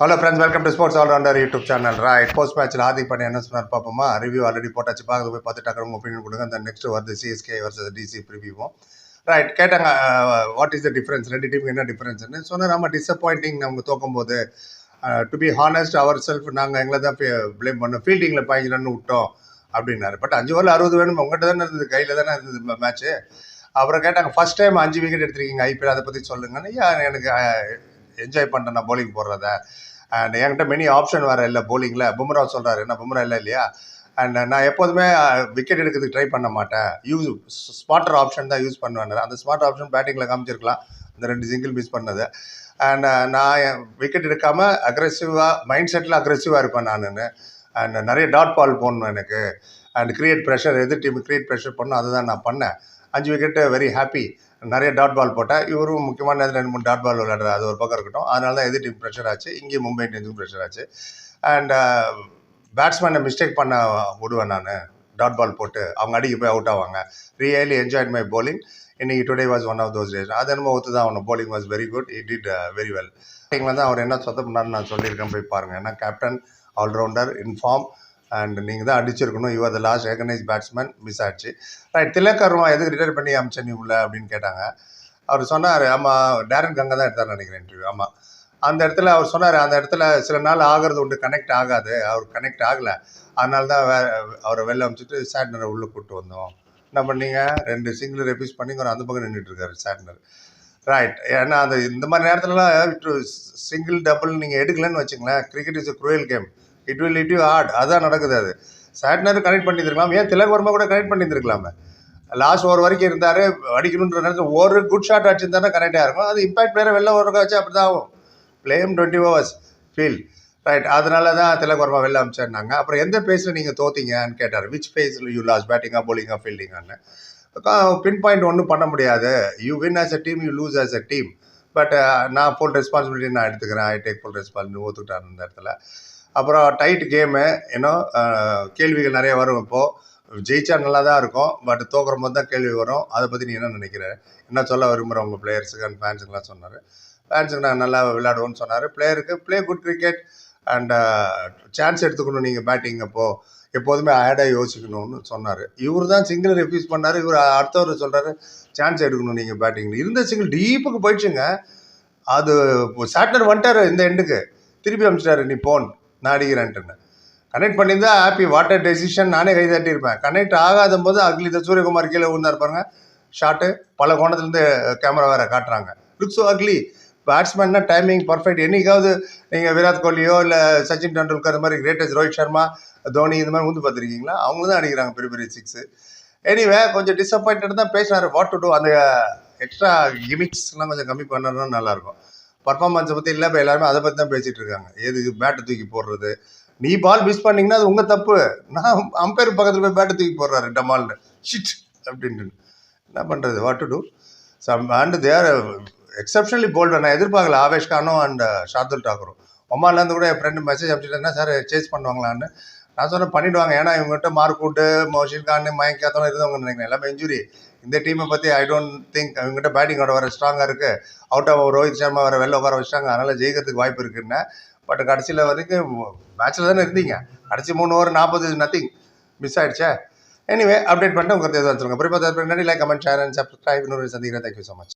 Hello friends welcome to sports allrounder YouTube channel right post மேட்ச்சில் ஹார்திக் பண்ணி என்ன சொன்னார் பார்ப்போமா? ரிவ்யூ ஆல்ரெடி போட்டாச்சு. பார்க்க போய் பார்த்துட்டு அப்புறம் ஒப்பீனியன் கொடுங்க. அந்த நெக்ஸ்ட் வருது சிஎஸ்கே வர்சஸ் டிசி ப்ரிவியூவும் ரைட் கேட்டாங்க வாட் இஸ் த டிஃப்ரென்ஸ் ரெண்டு டீமுக்கு என்ன டிஃப்ரென்ஸ்னு சொன்னால் நம்ம டிசப்பாயிண்டிங் நம்ம தோக்கும் போது டு பி ஹானஸ்ட் அவர் செல்ஃப் நாங்கள் எங்களை தான் ப்ளேம் பண்ணோம். ஃபீல்டிங்கில் பதினஞ்சு ரன் விட்டோம் அப்படின்னாரு. பட் அஞ்சு ஓவரில் அறுபது வேணும்? உங்கள்கிட்ட தானே இருந்தது கையில் தானே இருந்தது மேட்ச்சு அப்புறம் கேட்டாங்க ஃபர்ஸ்ட் டைம் அஞ்சு விக்கெட் எடுத்திருக்கீங்க ஐபிஎல் அதை பற்றி சொல்லுங்கன்னு. எனக்கு என்ஜாய் பண்ணிட்டேன் நான் bowling போடுறத. அண்ட் என்கிட்ட மெனி ஆப்ஷன் வேறு இல்லை பவுலிங்கில் பும்ரா சொல்கிறாரு என்ன பும்ரா இல்லை இல்லையா? அண்ட் நான் எப்போதுமே விக்கெட் எடுக்கிறதுக்கு ட்ரை பண்ண மாட்டேன். யூஸ் ஸ்மார்ட்டர் ஆப்ஷன் தான் யூஸ் பண்ணுவேன். அந்த ஸ்மார்ட் ஆப்ஷன் பேட்டிங்கில் காமிச்சிருக்கலாம். அந்த ரெண்டு சிங்கிள் மிஸ் பண்ணது. அண்ட் நான் விக்கெட் எடுக்காமல் அக்ரெசிவாக மைண்ட் செட்டில் அக்ரெசிவாக இருப்பேன் நான் அண்ட் நிறைய டாட் பால் போடணும் எனக்கு. அண்ட் கிரியேட் ப்ரெஷர் எதிர் டீம் கிரியேட் ப்ரெஷர் பண்ணணும். அதுதான் நான் பண்ணேன். அஞ்சு விக்கெட்டு வெரி ஹாப்பி நிறைய டாட் பால் போட்டேன் இவரும் முக்கியமான நேரத்தில் ரெண்டு மூணு டாட் பால் விளையாடுறது அது ஒரு பக்கம் இருக்கட்டும். அதனால தான் எதிர் டீம் ப்ரெஷர் ஆச்சு. இங்கே மும்பை இந்தியன்ஸுக்கும் ப்ரெஷர் ஆச்சு. அண்ட் பேட்ஸ்மேனை மிஸ்டேக் பண்ண விடுவேன் நான். டாட் பால் போட்டு அவங்க அடிக்க போய் அவுட் ஆவாங்க. ரியலி என்ஜாய்ட் மை போலிங் இன்னைக்கு today was one of those days அது என்னமோ ஒத்து தான் அவனை bowling was very good it did very well பேட்டிங்கில் தான் அவர் என்ன சொத்த பண்ணார்னு நான் சொல்லியிருக்கேன். போய் பாருங்கள் ஏன்னா கேப்டன் ஆல்ரவுண்டர் இன்ஃபார்ம் அண்ட் நீங்கள் தான் அடிச்சிருக்கணும். You are the last recognise batsman miss ஆச்சு. ரைட் திலக்கர்மா எதுக்கு ரிட்டையர் பண்ணி அமிச்ச நீ உள்ள அப்படின்னு கேட்டாங்க. அவர் சொன்னார் ஆமாம் டேரன் கங்கா தான் எடுத்தார் நினைக்கிறேன் இன்டர்வியூ ஆமாம் அந்த இடத்துல அவர் சொன்னார் அந்த இடத்துல சில நாள் ஆகிறது உண்டு கனெக்ட் ஆகாது. அவர் கனெக்ட் ஆகலை. அதனால தான் வே அவரை வெளில அமிச்சிட்டு சேட்னரை உள்ளே கூப்பிட்டு வந்தோம். என்ன பண்ணீங்க? ரெண்டு சிங்கிள் ரெப்யூஸ் பண்ணி ஒரு அந்த பக்கம் நின்றுட்டுருக்காரு சேட்னர் ரைட் ஏன்னா அந்த இந்த மாதிரி நேரத்துலலாம் சிங்கிள் டபுள் நீங்கள் எடுக்கலன்னு வச்சுங்களேன் cricket is a cruel game it will it you hurt அதான் நடக்குது அது. சாட்னர் கனெக்ட் பண்ணியிருக்கலாம் ஏன் திலக் வர்மா கூட கனெக்ட் பண்ணியிருந்துருக்கலாமே? லாஸ்ட் ஓவர் வரைக்கும் இருந்தார் அடிக்கணுன்ற நேரத்தில் ஒரு குட் ஷாட் அடிச்சிருந்தானே கரெக்டாக இருக்கும் அது இம்பாக்ட் வேறு வெளில ஒரு வச்சு அப்படி தான் ஆகும். Blame twenty overs feel right அதனால தான் திலக் வர்மா வெளில அமிச்சிருந்தாங்க அப்புறம் எந்த பேஸில் நீங்கள் தோத்தீங்கன்னு கேட்டார். விச் பேஸில் யூ லாஸ் பேட்டிங்காக போலிங்காக ஃபீல்டிங்கான்னு பின் பாயிண்ட் ஒன்றும் பண்ண முடியாது. You win as a team you lose as a team but நான் ஃபுல் ரெஸ்பான்சிபிலிட்டி நான் எடுத்துக்கிறேன். ஐ டேக் ஃபுல் ரெஸ்பான்சிபிலிட்டி ஒத்துக்கிட்டேன் அந்த இடத்துல. அப்புறம் டைட் கேமு இன்னும் கேள்விகள் நிறைய வரும் இப்போது ஜெயிச்சா நல்லா தான் இருக்கும் பட் தோக்குற போது தான் கேள்வி வரும். அதை பற்றி நீ என்ன நினைக்கிற? என்ன சொல்ல விரும்புகிற உங்கள் பிளேயர்ஸுக்கு அண்ட் ஃபேன்ஸுக்கெலாம் சொன்னார். ஃபேன்ஸுக்கு நான் நல்லா விளையாடுவோன்னு சொன்னார். பிளேயருக்கு play good cricket and chance எடுத்துக்கணும் நீங்கள் பேட்டிங் அப்போது எப்போதுமே ஆடாக யோசிக்கணும்னு சொன்னார். இவர் தான் சிங்கிள் ரெஃப்யூஸ் பண்ணார். இவர் அடுத்தவர் சொல்கிறாரு சான்ஸ் எடுக்கணும் நீங்கள் பேட்டிங் இருந்த சிங்கிள் டீப்புக்கு போயிடுச்சுங்க. அது சாட்னர் வந்துட்டார் இந்த எண்டுக்கு திருப்பி அமிச்சிட்டாரு நீ போன் நாடுகிறேன்ட்டுன்னு. கனெக்ட் பண்ணியிருந்தா ஹாப்பி வாட்டர் டெசிஷன் நானே கை தட்டியிருப்பேன். கனெக்ட் ஆகாத போது அக்லி த சூரியகுமார் கீழே விழுந்தார் பாருங்க. ஷாட்டு பல கோணத்துலேருந்து கேமரா வேறு காட்டுறாங்க. லுக்ஸ் அக்லி பேட்ஸ்மேன்னா டைமிங் பர்ஃபெக்ட் என்றைக்காவது நீங்கள் விராட் கோலியோ இல்லை சச்சின் டெண்டுல்கர் இந்த மாதிரி கிரேட்டஸ்ட் ரோஹித் சர்மா தோனி இந்த மாதிரி வந்து பார்த்துருக்கீங்களா? அவங்க தான் அடிக்கிறாங்க பெரிய பெரிய சிக்ஸு எனிவே கொஞ்சம் டிசப்பாயின்ட் தான் பேசினார். வாட் டு டூ அந்த எக்ஸ்ட்ரா கிமிக்ஸ்லாம் கொஞ்சம் கம்மி பண்ணணும்னா நல்லாயிருக்கும் பர்ஃபார்மன்ஸை பற்றி இல்லை இப்போ எல்லாருமே அதை பற்றி தான் பேசிகிட்டு இருக்காங்க. எதுக்கு பேட்டை தூக்கி போடுறது? நீ பால் மிஸ் பண்ணிங்கன்னா அது உங்கள் தப்பு. நான் அம்பையர் பக்கத்தில் போய் பேட்டை தூக்கி போடுறாரு டமால்னு. ஷிட் அப்படின்ட்டு. என்ன பண்ணுறது what to do some and there exceptionally bold நான் எதிர்பார்க்கல. ஆவேஷ் கானும் அண்ட் ஷாத்துல் uh, டாக்கரும் ஒமான்லேருந்து கூட என் ஃப்ரெண்டு மெசேஜ் அனுப்பிச்சிட்டேன்னா சார் சேஸ் பண்ணுவாங்களான்னு. நான் சொன்னேன் பண்ணிடுவாங்க. ஏன்னா இவங்ககிட்ட மார்க்கூட்டு மோஷின் கான் மயங்க் இருந்தவங்க நினைக்கிறேன். எல்லாமே இன்ஜுரி இந்த டீமை பற்றி ஐ டோன்ட் திங்க் இவங்ககிட்ட பேட்டிங் ஆட வர ஸ்ட்ராங்காக இருக்குது அவுட் ஆஃப் ரோஹித் சர்மா வர வெளில உட்கார வச்சிட்டாங்க. அதனால் ஜெயிக்கிறதுக்கு வாய்ப்பு இருக்குன்னு. பட் கடைசியில் வரைக்கும் மேட்ச்சில் தானே இருந்தீங்க. கடைசி மூணு ஓவர் நாற்பது நத்திங் மிஸ் ஆகிடுச்சே எனிவே அப்டேட் பண்ணிட்டு உங்களுக்கு எதுவும் சொல்லுங்கள் அப்புறம் நன்றி. Like comment share and subscribe இன்னொரு சந்திக்கிறேன். Thank you so much